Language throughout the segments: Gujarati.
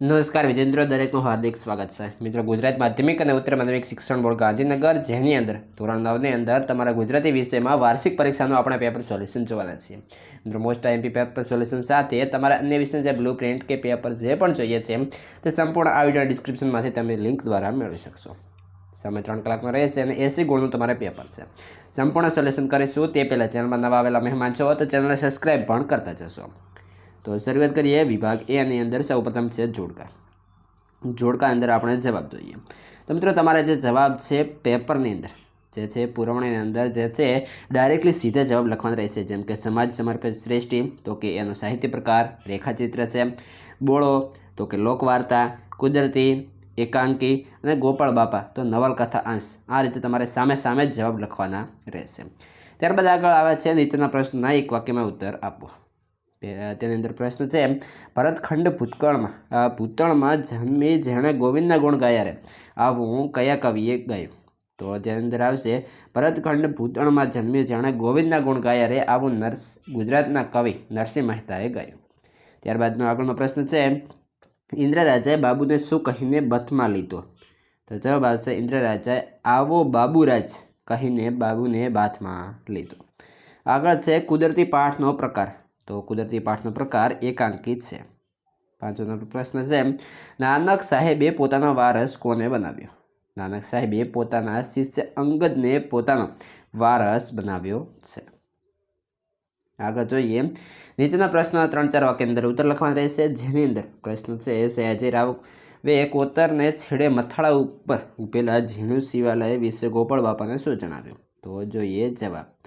નમસ્કાર વિજેન્દ્ર દરેકનું હાર્દિક સ્વાગત છે. મિત્રો, ગુજરાત માધ્યમિક અને ઉત્તર માધ્યમિક શિક્ષણ બોર્ડ ગાંધીનગર, જેની અંદર, ધોરણ નવની અંદર તમારા ગુજરાતી વિષયમાં વાર્ષિક પરીક્ષાનું આપણે પેપર સોલ્યુશન જોવાના છીએ. મિત્રો મોસ્ટ આઈએમપી પેપર સોલ્યુશન સાથે તમારા અન્ય વિષય જે બ્લુ પ્રિન્ટ કે પેપર જે પણ જોઈએ છે, તે સંપૂર્ણ આ વીડિયો ડિસ્ક્રિપ્શનમાંથી તમે લિંક દ્વારા મેળવી શકશો. સમય ત્રણ કલાકનો રહેશે અને એસી ગુણનું તમારે પેપર છે. સંપૂર્ણ સોલ્યુશન કરીશું, તે પહેલાં ચેનલમાં નવા આવેલા મહેમાન છો, તો ચેનલને સબસ્ક્રાઈબ પણ કરતા જશો. તો શરૂઆત કરીએ વિભાગ એ ની અંદર સૌપ્રથમ છે જોડકા. જોડકા અંદર આપણે જવાબ જોઈએ. તો મિત્રો, તમારે જે જવાબ છે પેપરની અંદર, જે છે પુરવણીની અંદર, જે છે ડાયરેક્ટલી સીધા જવાબ લખવાના રહેશે. જેમ કે સમાજ સમર્પિત શ્રેષ્ઠી, તો કે એનો સાહિત્ય પ્રકાર, રેખાચિત્ર છે, બોળો, તો કે લોકવાર્તા, કુદરતી, એકાંકી અને ગોપાળ બાપા, તો નવલકથા અંશ. આ રીતે તમારે સામે સામે જ જવાબ લખવાના રહેશે. ત્યારબાદ આગળ આવે છે નીચેના પ્રશ્નના એક વાક્યમાં ઉત્તર આપો. પે- તેની અંદર પ્રશ્ન છે, ભરતખંડ ભૂતકાળમાં, આ ભૂતળમાં જન્મી જેણે ગોવિંદના ગુણ ગાયા રે. આવું કયા કવિએ ગાયું? તો તેની અંદર આવશે, ભરતખંડ ભૂતળમાં જન્મ્યું જેણે ગોવિંદના ગુણ ગાયા રે, આવું નર્સ, ગુજરાતના કવિ નરસિંહ મહેતાએ ગાયું. ત્યારબાદનો આગળનો પ્રશ્ન છે ઇન્દ્ર રાજાએ બાબુને શું કહીને બથમાં લીધો? તો જવાબ આવશે ઇન્દ્ર રાજાએ આવો બાબુરાજ કહીને બાબુને બાથમાં લીધો. આગળ છે, કુદરતી પાઠનો પ્રકાર. તો કુદરતી પાઠનો પ્રકાર એકાંકિત છે. પાંચમો પ્રશ્ન છે, નાનક સાહેબે પોતાનો વારસ કોને બનાવ્યો? નાનક સાહેબે પોતાના શિષ્ય અંગદને પોતાનો વારસ બનાવ્યો છે. આગળ જોઈએ, નીચેના પ્રશ્ન ત્રણ ચાર વાક્ય અંદર ઉત્તર લખવાના રહેશે. જેની અંદર પ્રશ્ન છે, સયાજીરાવ વે કોતરને છેડે મથાળા ઉપર ઉભેલા ઝીણું શિવાલય વિશે ગોપાળ બાપાને શું જણાવ્યું? તો જોઈએ જવાબ.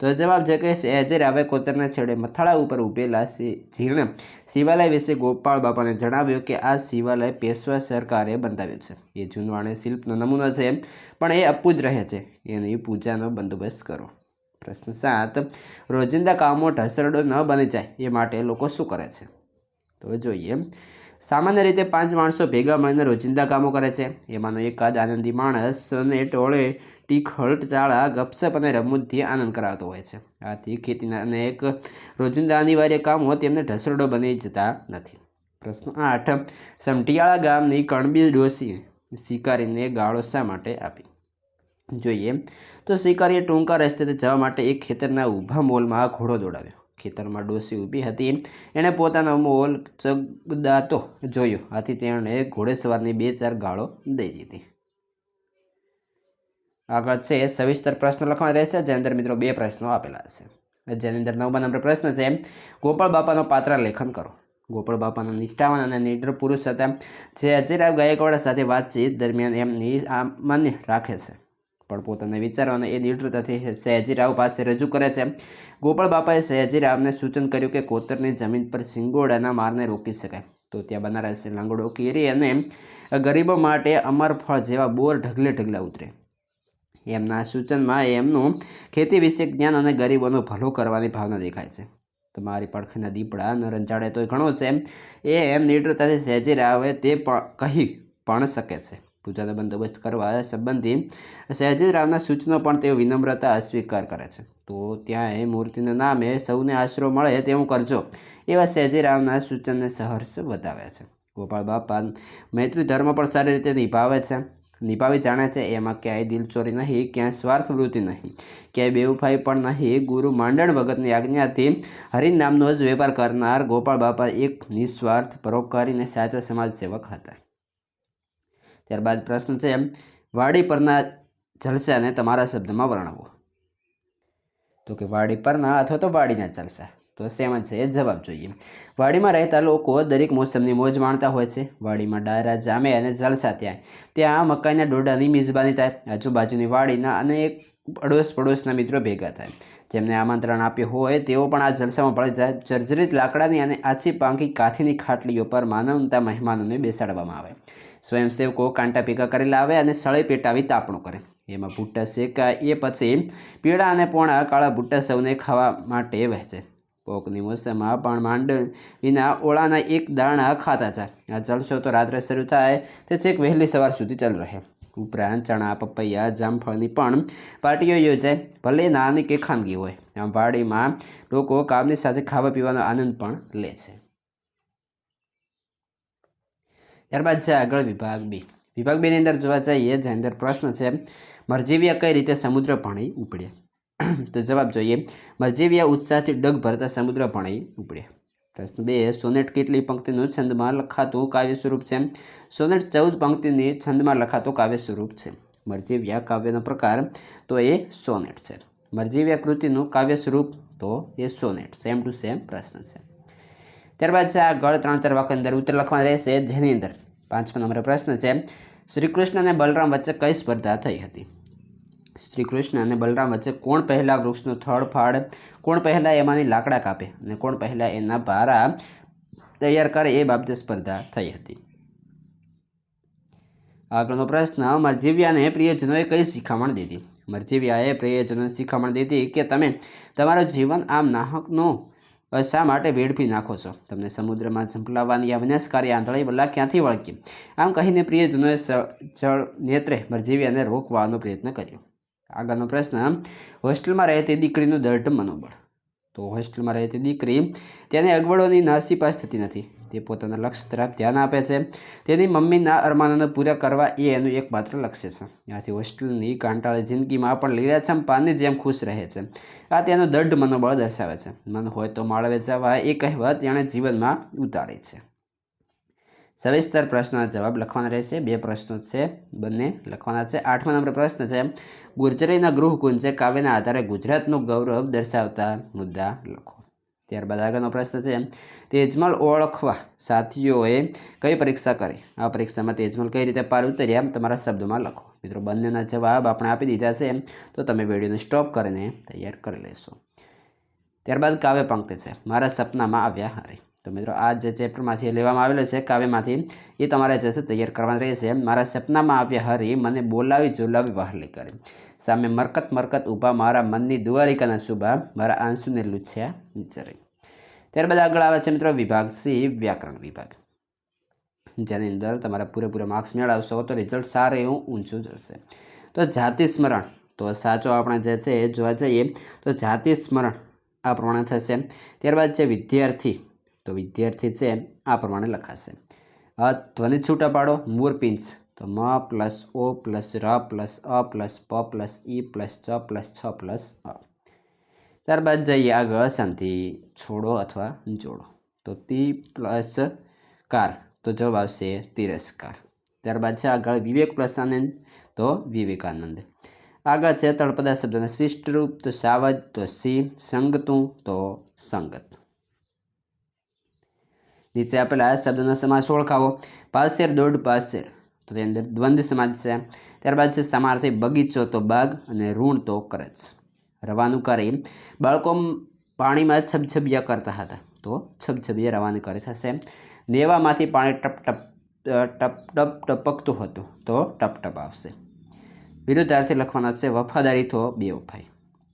તો જવાબ છે કે હવે કોતરના છેડે મથાળા ઉપર ઉભેલા શિ- જીર્ણ શિવાલય વિશે ગોપાળ બાપાને જણાવ્યું કે આ શિવાલય પેશવા સરકારે બંધાવ્યું છે. એ જૂનવાણે શિલ્પનો નમૂનો છે, પણ એ અપૂજ રહે છે. એની પૂજાનો બંદોબસ્ત કરો. પ્રશ્ન સાત, રોજિંદા કામો ઢસરડો ન બની જાય, એ માટે લોકો શું કરે છે? તો જોઈએ સામાન્ય રીતે પાંચ માણસો ભેગા મળીને રોજિંદા કામો કરે છે. એમાંનો એકાદ આનંદી માણસ અને ટોળે ટીખળ ચાળા, ગપસપ અને રમૂજથી આનંદ કરાવતો હોય છે. આથી ખેતીના અનેક રોજિંદા અનિવાર્ય કામો તેમને ઢસરડો બની જતા નથી. પ્રશ્ન આઠ, સમઢિયાળા ગામની કણબી ડોસી શિકારીને ગાળો શા માટે આપી? જોઈએ તો શિકારીએ ટૂંકા રસ્તેથી જવા માટે એક ખેતરના ઊભા મોલમાં ઘોડો દોડાવ્યો. ખેતરમાં ડોસી ઊભી હતી. એણે પોતાનો મોલ ચગદાતો જોયો. આથી તેણે ઘોડેસવારની બે ચાર ગાળો દઈ દીધી. આગળ છે, સવિસ્તર પ્રશ્નો લખવાના રહેશે, જેની અંદર મિત્રો બે પ્રશ્નો આપેલા હશે. જેની અંદર નવમા નંબર પ્રશ્ન છે ગોપાળ બાપાનો પાત્ર લેખન કરો. ગોપાળ બાપાના નિષ્ઠાવાન અને નિડર પુરુષ હતા. જે અજયરાવ ગાયકવાડ સાથે વાતચીત દરમિયાન એમની આ માન્ય રાખે છે. પણ પોતાના વિચારોને એ નિડરતાથી સયાજીરાવ પાસે રજૂ કરે છે. ગોપાળ બાપાએ સયાજીરાવને સૂચન કર્યું કે કોતરની જમીન પર સિંગોડાના મારને રોકી શકાય. તો ત્યાં બનારસી લાંગડો કેરી અને ગરીબો માટે અમરફળ જેવા બોર ઢગલે ઢગલા ઉતરે. એમના સૂચનમાં એમનું ખેતી વિશે જ્ઞાન અને ગરીબોનો ભલો કરવાની ભાવના દેખાય છે. તમારી પડખેના દીપડા ન રંજાડે તો ઘણો છે. એ એમ નિડરતાથી સહેજીરાવે તે પણ કહી પણ શકે છે. પૂજાનો બંદોબસ્ત કરવા સંબંધી સહેજીરાવના સૂચનો પણ તેઓ વિનમ્રતા અસ્વીકાર કરે છે. તો ત્યાં એ મૂર્તિના નામે સૌને આશરો મળે તેવું કરજો, એવા સહેજીરાવના સૂચનને સહર્ષ વધાવે છે. ગોપાળ બાપા મૈત્રી ધર્મ પણ સારી રીતે નિભાવે છે. નિભાવી જાણે છે, એમાં ક્યાંય દિલચોરી નહીં, ક્યાંય સ્વાર્થ વૃત્તિ નહીં, ક્યાંય બેઉફાઈ પણ નહીં. ગુરુ માંડણ ભગતની આજ્ઞાથી હરિ નામનો જ વેપાર કરનાર ગોપાળ બાપા એક નિસ્વાર્થ પરોપકારી અને સાચા સમાજ સેવક હતા. ત્યારબાદ પ્રશ્ન છે, વાડી પરના જલસાને તમારા શબ્દમાં વર્ણવો. તો કે વાડી પરના અથવા તો વાડીના જલસા. તો સેમ જ છે, એ જવાબ જોઈએ. વાડીમાં રહેતા લોકો દરેક મોસમની મોજ માણતા હોય છે. વાડીમાં ડાયરા જામે અને જલસા ત્યાં. ત્યાં મકાઈના ડોડાની મિજબાની થાય. આજુબાજુની વાડીના અને એક પડોશ પડોશના મિત્રો ભેગા થાય. જેમને આમંત્રણ આપ્યું હોય, તેઓ પણ આ જલસામાં ભળી જાય. જર્જરિત લાકડાની અને આછી પાંખી કાથીની ખાટલીઓ પર માનવતા મહેમાનોને બેસાડવામાં આવે. સ્વયંસેવકો કાંટા ભેગા કરી લાવે અને સળે પેટાવી તાપણું કરે. એમાં ભૂટ્ટા શેકાય એ પછી પીળા અને પોણા કાળા ભૂટ્ટા સૌને ખાવા માટે વહેંચે. પોકની મોસમમાં પણ માંડવીના ઓળાના એક દાણા ખાતા જાય. આ જલસો તો રાત્રે શરૂ થાય તે છેક વહેલી સવાર સુધી ચાલુ રહે. ઉપરાંત ચણા, પપૈયા, જામફળની પણ પાર્ટીઓ યોજાય, ભલે નાની કે ખાનગી હોય. આમ વાડીમાં લોકો કામની સાથે ખાવા પીવાનો આનંદ પણ લે છે. ત્યારબાદ છે આગળ વિભાગ બી. વિભાગ બેની અંદર જોવા જઈએ જેની અંદર પ્રશ્ન છે, મરજીવિયા કઈ રીતે સમુદ્ર પાણી ઉપડે? તો જવાબ જોઈએ, મરજીવિયા ઉત્સાહથી ડગ ભરતા સમુદ્ર પાણી ઉપડે. પ્રશ્ન બે, સોનેટ કેટલી પંક્તિનું છંદમાં લખાતું કાવ્ય સ્વરૂપ છે? સોનેટ ચૌદ પંક્તિની છંદમાં લખાતું કાવ્ય સ્વરૂપ છે. મરજીવ્યા કાવ્યનો પ્રકાર તો એ સોનેટ છે. મરજીવ્યા કૃતિનું કાવ્ય સ્વરૂપ તો એ સોનેટ. સેમ ટુ સેમ પ્રશ્ન છે. ત્યારબાદ છે આગળ ત્રણ ચાર વાક્ય અંદર ઉત્તર લખવાના રહેશે, જેની અંદર પાંચમા નંબર પ્રશ્ન છે શ્રી કૃષ્ણ અને બલરામ વચ્ચે કઈ સ્પર્ધા થઈ હતી? શ્રી કૃષ્ણ અને બલરામ વચ્ચે કોણ પહેલાં વૃક્ષનો થડ ફાડ, કોણ પહેલાં એમાંની લાકડા કાપે અને કોણ પહેલાં એના ભારા તૈયાર કરે એ બાબતે સ્પર્ધા થઈ હતી? આગળનો પ્રશ્ન, મરજીવ્યાને પ્રિયજનોએ કઈ શિખામણ દીધી? મરજીવ્યાએ પ્રિયજનોને શિખામણ દીધી કે તમે તમારું જીવન આમ નાહકનું શા માટે વેડફી નાખો છો? તમને સમુદ્રમાં ઝંપલાવવાની આ વિનાશકારી આંધળી બલ્લા ક્યાંથી વળકી આમ કહીને પ્રિયજનોએ જળ નેત્રે મરજીવી અને રોકવાનો પ્રયત્ન કર્યો. આગળનો પ્રશ્ન, હોસ્ટેલમાં રહેતી દીકરીનું દઢ મનોબળ? તો હોસ્ટેલમાં રહેતી દીકરી, તેને અગવડોની નાસીપાસ થતી નથી. તે પોતાના લક્ષ્ય તરફ ધ્યાન આપે છે. તેની મમ્મીના અરમાનોને પૂરા કરવા એ એનું એકમાત્ર લક્ષ્ય છે. આથી હોસ્ટેલની કાંટાળી જિંદગીમાં પણ લીલાછમ પાનની જેમ ખુશ રહે છે. આ તેનું દઢ મનોબળ દર્શાવે છે. મન હોય તો માળવે જવા એ કહેવત એણે જીવનમાં ઉતારી છે. સવિસ્તર પ્રશ્નના જવાબ લખવાના રહેશે. બે પ્રશ્નો છે. બંને લખવાના છે. આઠમા નંબર પ્રશ્ન છે. ગુર્જરીના ગૃહકુંજે કાવ્યના આધારે ગુજરાતનું ગૌરવ દર્શાવતા મુદ્દા લખો. ત્યારબાદ આગળનો પ્રશ્ન છે, તેજમલ ઓળખવા સાથીઓએ કઈ પરીક્ષા કરી? આ પરીક્ષામાં તેજમલ કઈ રીતે પાર ઉતર્યા? તમારા શબ્દોમાં લખો. મિત્રો, બંનેના જવાબ આપણે આપી દીધા છે, તો તમે વિડીયોને સ્ટોપ કરીને તૈયાર કરી લેશો. ત્યારબાદ કાવ્ય પંક્તિ છે, મારા સપનામાં આવ્યા હરી. તો મિત્રો, આ જે ચેપ્ટરમાંથી લેવામાં આવેલો છે, કાવ્યમાંથી, એ તમારે જે છે તૈયાર કરવાનું રહેશે. મારા સપનામાં આવ્યા હરી, મને બોલાવી જોલાવી વહાલી કરી. સામે મરકત મરકત ઊભા મારા મનની દુવારિકાના શુભા મારા આંસુને લૂછ્યા વિચારી ત્યારબાદ આગળ આવે છે મિત્રો વિભાગ સી, વ્યાકરણ વિભાગ. જેની અંદર તમારા પૂરેપૂરા માર્ક્સ મેળવશો તો રિઝલ્ટ સારું એવું ઊંચું જશે તો જાતિ સ્મરણ, તો સાચો આપણે જે છે એ જોવા જઈએ, તો જાતિ સ્મરણ આ પ્રમાણે થશે. ત્યારબાદ છે વિદ્યાર્થી, તો વિદ્યાર્થી છે આ પ્રમાણે લખાશે. ધ્વનિ છૂટા પાડો, મૂરપિંચ તો મ પ્લસ ઓ પ્લસ ર પ્લસ અ પ્લસ પ પ્લસ ઈ પ્લસ ચ પ્લસ છ પ્લસ અ. ત્યારબાદ જઈએ આગળ શાંતિ છોડો અથવા જોડો. તો તી પ્લસ કાર. તો જવાબ આવશે તિરસ્કાર. ત્યારબાદ છે આગળ વિવેક પ્લસ આનંદ તો વિવેકાનંદ. આગળ છે તળપદા શબ્દના શિષ્ટરૂપ. તો સાવજ. તો સી સંગતું. તો સંગત. નીચે આપેલા શબ્દનો સમાસ ઓળખાવો. પાસેર દોઢ પાસેર. તો તેની અંદર દ્વંદ્વ સમાજ છે. ત્યારબાદ છે સમાર્થી બગીચો તો બાગ અને ઋણ તો કરજ. રવાનું કરી બાળકો પાણીમાં છબછબિયા કરતા હતા. તો છબછબિયા રવાનું કરી થશે. નેવામાંથી પાણી ટપ ટપ ટપ ટપ ટપકતું હતું. તો ટપ ટપ આવશે. વિરુદ્ધાર્થી લખવાનો છે, વફાદારી તો બેવફાઈ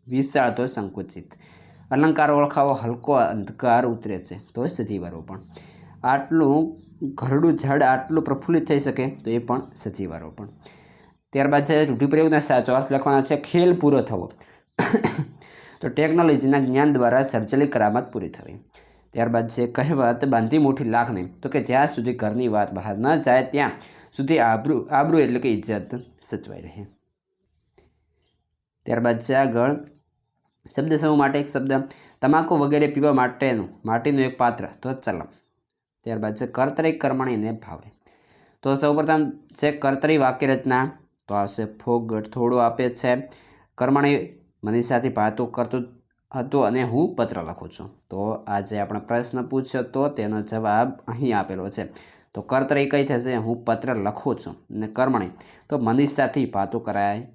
વિશાળ તો સંકુચિત. અલંકાર ઓળખાવો હલકો અંધકાર ઉતરે છે. તો સજીવારો પણ. આટલું ઘરડું ઝાડ આટલું પ્રફુલ્લિત થઈ શકે તો એ પણ સજીવારો પણ ત્યારબાદ છે રૂઢિપ્રયોગના સાચો અર્થ લખવાનો છે, ખેલ પૂરો થવો. તો ટેકનોલોજીના જ્ઞાન દ્વારા સર્જેલી કરામત પૂરી થવી. ત્યારબાદ છે, કહેવત, બાંધી લાખ લાખને તો કે જ્યાં સુધી ઘરની વાત બહાર ન જાય, ત્યાં સુધી આબરૂ આબરૂ એટલે કે ઇજ્જત સચવાઈ રહે. ત્યારબાદ છે, આગળ. શબ્દ સમૂહ માટે એક શબ્દ, તમાકુ વગેરે પીવા માટેનું, માટીનું એક પાત્ર. તો ચલમ ત્યારબાદ છે કર્તરી કર્મણીને ભાવે. તો સૌપ્રથમ છે કર્તરી વાક્ય રચના. તો આવશે ફોગ થોડું આપે છે. કર્મણી મનીષાથી ભાતો કરતું હતું અને હું પત્ર લખું છું. તો આજે આપણે પ્રશ્ન પૂછ્યો તો તેનો જવાબ અહીં આપેલો છે. તો કર્તરી કઈ થશે? હું પત્ર લખું છું અને કર્મણી. તો મનીષાથી ભાતો કરાય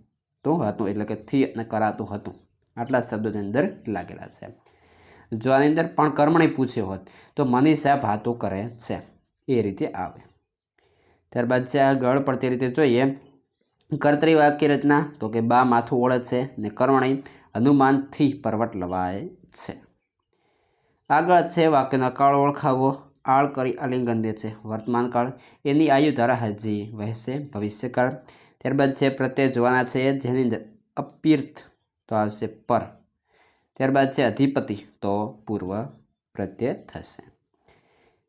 તો હતું, એટલે કે થી અને કરાતું હતું. આટલા શબ્દોની અંદર લાગેલા છે. જો આની અંદર પણ કર્મણી પૂછ્યો હોત, તો મનીષા ભાતો કરે છે. એ રીતે આવે. ત્યારબાદ છે આગળ પડતી રીતે જોઈએ. કર્તરી વાક્ય રચના, તો કે બા માથું ઓળે છે ને કર્મણી હનુમાનથી પર્વત લવાય છે. આગળ છે વાક્યનો કાળ ઓળખાવો. આળ કરી આલિંગન દે છે. વર્તમાન કાળ એની આયુ ધારા હજી વહેશે ભવિષ્યકાળ. ત્યારબાદ છે પ્રત્યય જોવાના છે જેની અંદર અપીર્થ તો આવશે પર. ત્યારબાદ છે અધિપતિ. તો પૂર્વ પ્રત્યે થશે.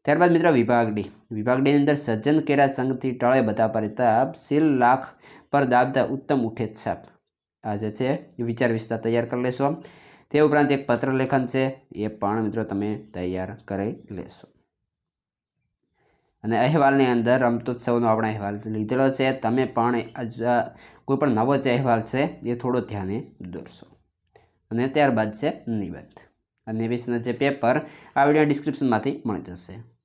ત્યારબાદ મિત્રો વિભાગ ડી. વિભાગ ડીની અંદર સજ્જન કેરા સંઘથી ટળે બધા પરિતાપ. શીલ લાખ પર દાબતા ઉત્તમ ઉઠે છાપ. આ જે છે વિચાર વિસ્તાર તૈયાર કરી લેશો તે ઉપરાંત એક પત્ર લેખન છે. એ પણ મિત્રો તમે તૈયાર કરી લેશો. અને અહેવાલની અંદર રમતોત્સવનો આપણે અહેવાલ લીધેલો છે. તમે પણ કોઈ પણ નવો જે અહેવાલ છે, એ થોડો ધ્યાને દોરશો. અને ત્યારબાદ છે નિબંધ આ વિશેના જે પેપર આ વીડિયો ડિસ્ક્રિપ્શનમાંથી મળી જશે.